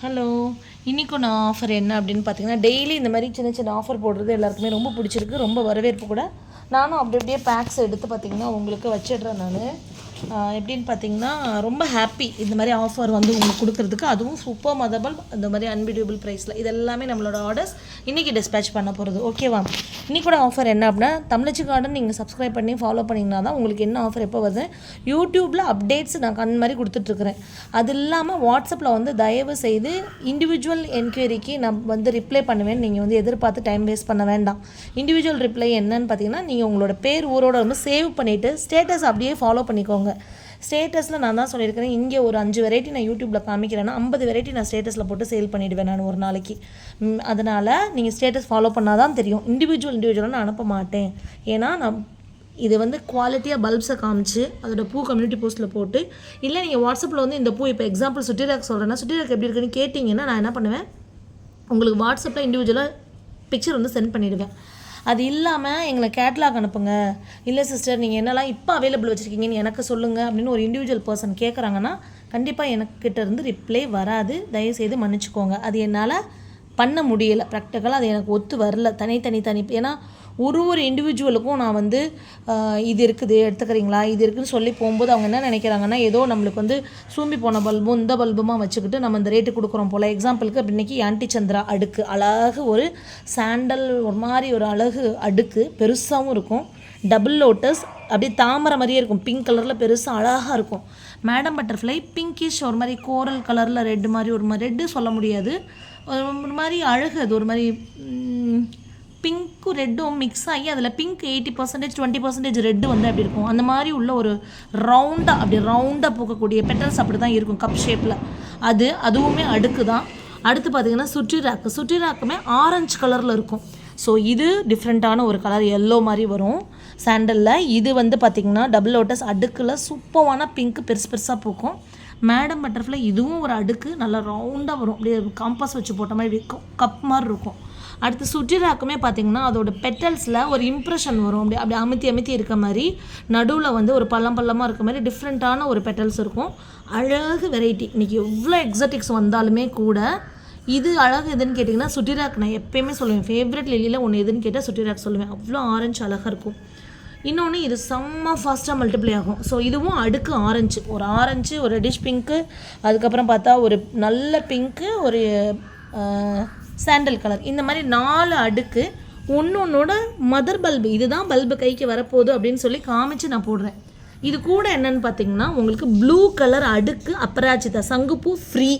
Hello இன்றைக்கான offer என்ன அப்படின்னு பார்த்தீங்கன்னா டெய்லி இந்த மாதிரி சின்ன சின்ன ஆஃபர் போடுறது எல்லாருக்குமே ரொம்ப பிடிச்சிருக்கு ரொம்ப வரவேற்பு கூட. நானும் அப்படி அப்படியே பேக்ஸ் எடுத்து பார்த்தீங்கன்னா உங்களுக்கு வச்சிடுறேன் நான். எப்படின்னு பார்த்தீங்கன்னா ரொம்ப ஹாப்பி இந்த மாதிரி ஆஃபர் வந்து உங்களுக்கு கொடுக்குறதுக்கு. அதுவும் சூப்பர் மதபல் இந்த மாதிரி அன்பிடியூபிள் ப்ரைஸில் இது எல்லாமே நம்மளோட ஆர்டர்ஸ் இன்றைக்கி டிஸ்பேச் பண்ண போகிறது ஓகேவா இன்றைக்கூட ஆஃபர் என்ன அப்படின்னா தமிழச்சி கார்டன் நீங்கள் சப்ஸ்கிரைப் பண்ணி ஃபாலோ பண்ணிங்கன்னா தான் உங்களுக்கு என்ன ஆஃபர் எப்போ வருது? யூடியூப்பில் அப்டேட்ஸ் நான் கண் மாதிரி கொடுத்துட்ருக்குறேன். அது இல்லாமல் வாட்ஸ்அப்பில் வந்து தயவு செய்து இண்டிவிஜுவல் என்கொயரிக்கு நான் வந்து ரிப்ளை பண்ணுவேன். நீங்கள் வந்து எதிர்பார்த்து டைம் வேஸ்ட் பண்ண வேண்டாம். இண்டிவிஜுவல் ரிப்ளை என்னன்னு பார்த்தீங்கன்னா நீங்கள் உங்களோட பேர் ஊரோட வந்து சேவ் பண்ணிவிட்டு ஸ்டேட்டஸ் அப்படியே ஃபாலோ பண்ணிக்கோங்க. ஸ்டேட்டஸில் நான் தான் சொல்லியிருக்கிறேன். இங்கே ஒரு அஞ்சு வெரைட்டி நான் யூடியூப்பில் காமிக்கிறேன்னா ஐம்பது வெரைட்டி நான் ஸ்டேட்டஸில் போட்டு சேல் பண்ணிவிடுவேன் நான் ஒரு நாளைக்கு. அதனால் நீங்கள் ஸ்டேட்டஸ் ஃபாலோ பண்ணால் தான் தெரியும். இண்டிவிஜுவல் இண்டிவிஜுவலாக நான் அனுப்ப மாட்டேன். ஏன்னா நான் இது வந்து குவாலிட்டியாக பல்ப்ஸை காமிச்சு அதோட பூ கம்யூனிட்டி போஸ்ட்டில் போட்டு இல்லை நீங்கள் வாட்ஸ்அப்பில் வந்து இந்த பூ இப்போ எக்ஸாம்பிள் சுட்டிராக் சொல்கிறேன்னா சுட்டிராக் எப்படி இருக்குன்னு கேட்டிங்கன்னா நான் என்ன பண்ணுவேன்? உங்களுக்கு வாட்ஸ்அப்பில் இண்டிவிஜுவலாக பிக்சர் வந்து சென்ட் பண்ணிடுவேன். அது இல்லாமல் எங்களை கேட்லாக் அனுப்புங்க. இல்லை சிஸ்டர் நீங்கள் என்னெல்லாம் இப்போ அவைலபிள் வச்சுருக்கீங்கன்னு எனக்கு சொல்லுங்கள் அப்படின்னு ஒரு இண்டிவிஜுவல் பர்சன் கேட்குறாங்கன்னா கண்டிப்பாக எனக்கிட்ட இருந்து ரிப்ளை வராது. தயவுசெய்து மன்னிச்சுக்கோங்க. அது என்னால் பண்ண முடியலை. ப்ராக்டிக்கலாக அது எனக்கு ஒத்து வரல. தனித்தனி தனி ஏன்னா ஒரு ஒரு இண்டிவிஜுவலுக்கும் நான் வந்து இது இருக்குது எடுத்துக்கிறீங்களா? இது இருக்குன்னு சொல்லி போகும்போது அவங்க என்ன நினைக்கிறாங்கன்னா ஏதோ நம்மளுக்கு வந்து சூம்பி போன பல்பும் இந்த பல்புமாக வச்சுக்கிட்டு நம்ம இந்த ரேட்டு கொடுக்குறோம் போல். எக்ஸாம்பிளுக்கு இன்னைக்கு ஆன்டி சந்திரா அடுக்கு. அழகு ஒரு சாண்டல் ஒரு மாதிரி ஒரு அழகு அடுக்கு. பெருசாகவும் இருக்கும். டபுள் லோட்டஸ் அப்படியே தாமரை மாதிரியே இருக்கும். பிங்க் கலரில் பெருசாக அழகாக இருக்கும். மேடம் பட்டர்ஃப்ளை பிங்கிஷ் ஒரு மாதிரி கோரல் கலரில் ரெட்டு மாதிரி ஒரு மாதிரி ரெட்டு சொல்ல முடியாது. ஒரு ஒரு மாதிரி அழகு அது ஒரு மாதிரி பிங்க் பிங்க்கும் ரெட்டும் மிக்ஸ் ஆகி அதில் pink eighty percentage twenty percentage red வந்து அப்படி இருக்கும். அந்த மாதிரி உள்ள ஒரு ரவுண்டாக அப்படி ரவுண்டாக போகக்கூடிய பெட்டல்ஸ் அப்படி தான் இருக்கும் கப் ஷேப்பில் அது அதுவுமே அடுக்கு தான் அடுத்து பார்த்தீங்கன்னா சுற்றி ராக்கு. சுற்றி ராக்குமே ஆரஞ்சு கலரில் இருக்கும். ஸோ இது டிஃப்ரெண்ட்டான ஒரு கலர் எல்லோ மாதிரி வரும். சாண்டலில் இது வந்து பார்த்திங்கன்னா டபுள் லோட்டஸ் அடுக்கில் சூப்பரான பிங்க் பெருசு பெருசாக பூக்கும். மேடம் பட்டர்ஃப்ளை இதுவும் ஒரு அடுக்கு. நல்லா ரவுண்டாக வரும். அப்படியே காம்பஸ் வச்சு போட்ட மாதிரி கப் மாதிரி இருக்கும். அடுத்து சுற்றிராக்குமே பார்த்தீங்கன்னா அதோட பெட்டல்ஸில் ஒரு இம்ப்ரெஷன் வரும். அப்படி அப்படி அமைத்தி அமுத்தி இருக்க மாதிரி நடுவில் வந்து ஒரு பள்ளம் பள்ளமாக இருக்க மாதிரி டிஃப்ரெண்ட்டான ஒரு பெட்டல்ஸ் இருக்கும். அழகு வெரைட்டி இன்றைக்கி எவ்வளோ எக்ஸட்டிக்ஸ் வந்தாலுமே கூட இது அழகு எதுன்னு கேட்டிங்கன்னா சுட்டிராக் நான் எப்பயுமே சொல்லுவேன். ஃபேவரட் லில்லியில் ஒன்று எதுன்னு கேட்டால் சுட்டிராக் சொல்லுவேன். அவ்வளோ ஆரஞ்சு அழகாக இருக்கும். இன்னொன்று இது செம்ம ஃபாஸ்ட்டாக மல்டிப்ளை ஆகும். ஸோ இதுவும் அடுக்கு ஆரஞ்சு ஒரு ஆரஞ்சு ஒரு ரெடிஷ் பிங்க்கு அதுக்கப்புறம் பார்த்தா ஒரு நல்ல பிங்க்கு ஒரு சாண்டல் கலர் இந்த மாதிரி நாலு அடுக்கு ஒன்று ஒன்றோட மதர் பல்பு இதுதான் பல்பு கைக்கு வரப்போகுது அப்படின்னு சொல்லி காமிச்சு நான் போடுறேன். இது கூட என்னன்னு பார்த்தீங்கன்னா உங்களுக்கு ப்ளூ கலர் அடுக்கு அப்பராஜிதா சங்குப்பூ ஃப்ரீ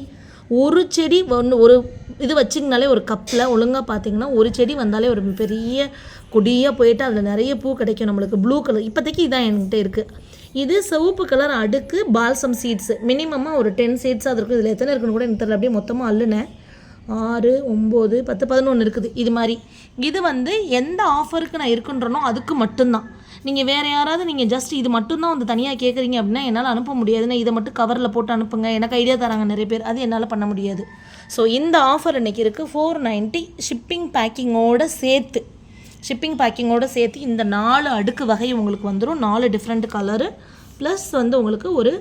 ஒரு செடி ஒன்று ஒரு இது வச்சிங்கனாலே ஒரு கப்பில் ஒழுங்காக பார்த்தீங்கன்னா ஒரு செடி வந்தாலே ஒரு பெரிய கொடியாக போயிட்டு அதில் நிறைய பூ கிடைக்கும் நம்மளுக்கு. ப்ளூ கலர் இப்போதைக்கு இதான் என்கிட்ட இருக்குது இது சிவப்பு கலர் அடுக்கு பால்சம் சீட்ஸு மினிமமாக ஒரு டென் சீட்ஸாக இருக்கும். இதில் எத்தனை இருக்குன்னு கூட எனக்கு தெரியல. அப்படியே மொத்தமாக அள்ளுனேன். ஆறு ஒம்பது பத்து பதினொன்று இருக்குது. இது மாதிரி. இது வந்து எந்த ஆஃபருக்கு நான் இருக்குன்றனோ அதுக்கு மட்டும்தான். நீங்கள் வேறு யாராவது நீங்கள் ஜஸ்ட் இது மட்டும்தான் வந்து தனியாக கேட்குறீங்க அப்படின்னா என்னால் அனுப்ப முடியாதுன்னா இதை மட்டும் கவரில் போட்டு அனுப்புங்க. எனக்கு ஐடியா தராங்க நிறைய பேர். அது என்னால் பண்ண முடியாது. ஸோ இந்த ஆஃபர் இன்றைக்கி இருக்குது ஃபோர் நைன்ட்டி ஷிப்பிங் பேக்கிங்கோடு சேர்த்து. ஷிப்பிங் பேக்கிங்கோட சேர்த்து இந்த நாலு அடுக்கு வகை உங்களுக்கு வந்துடும் நாலு டிஃப்ரெண்ட் கலரு ப்ளஸ் வந்து உங்களுக்கு ஒரு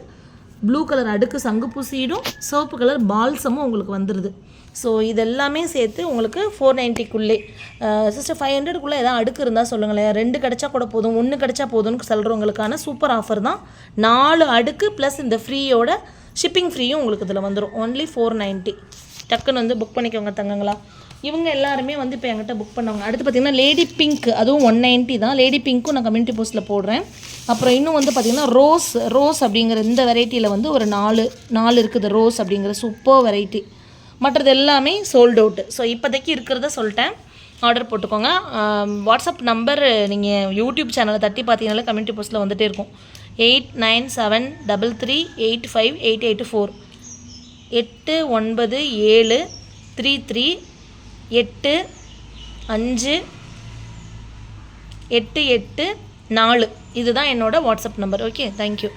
ப்ளூ கலர் அடுக்கு சங்குப்பூ சீடும் சிவப்பு கலர் பால்சமும் உங்களுக்கு வந்துடுது ஸோ இதெல்லாமே சேர்த்து உங்களுக்கு ஃபோர் நைன்ட்டிக்குள்ளே சிஸ்டர் ஃபைவ் ஹண்ட்ரடுக்குள்ளே எதாவது அடுக்கு இருந்தால் சொல்லுங்களேன். ரெண்டு கிடச்சா கூட போதும் ஒன்று கிடைச்சா போதும்னு சொல்கிறவங்களுக்கான சூப்பர் ஆஃபர் தான். நாலு அடுக்கு ப்ளஸ் இந்த ஃப்ரீயோட ஷிப்பிங் ஃப்ரீயும் உங்களுக்கு இதில் வந்துடும் ஒன்லி ஃபோர் நைன்ட்டி டக்குன்னு வந்து புக் பண்ணிக்கோங்க தங்கங்களா. இவங்க எல்லாருமே வந்து இப்போ என்கிட்ட புக் பண்ணவங்க. அடுத்து பார்த்திங்கன்னா லேடி பிங்க் அதுவும் ஒன் நைன்ட்டி தான். லேடி பிங்க்கும் நான் கம்யூனிட்டி போஸ்ட்டில் போடுறேன். அப்புறம் இன்னும் வந்து பார்த்திங்கன்னா ரோஸ் ரோஸ் அப்படிங்கிற இந்த வெரைட்டியில் வந்து ஒரு நாலு நாலு இருக்குது ரோஸ் அப்படிங்கிற சூப்பர் வெரைட்டி. மற்றது எல்லாமே சோல்ட் அவுட்டு ஸோ இப்போதைக்கு இருக்கிறத சொல்லிட்டேன். ஆர்டர் போட்டுக்கோங்க. வாட்ஸ்அப் நம்பர் நீங்கள் யூடியூப் சேனலை தட்டி பார்த்தீங்கனாலே கம்யூனிட்டி போஸ்ட்டில் வந்துகிட்டே இருக்கும். Eight nine seven double three eight five eight eight four. எட்டு ஒன்பது ஏழு த்ரீ த்ரீ எட்டு அஞ்சு எட்டு எட்டு நாலு. இதுதான் என்னோட வாட்ஸ்அப் நம்பர் ஓகே தேங்க்யூ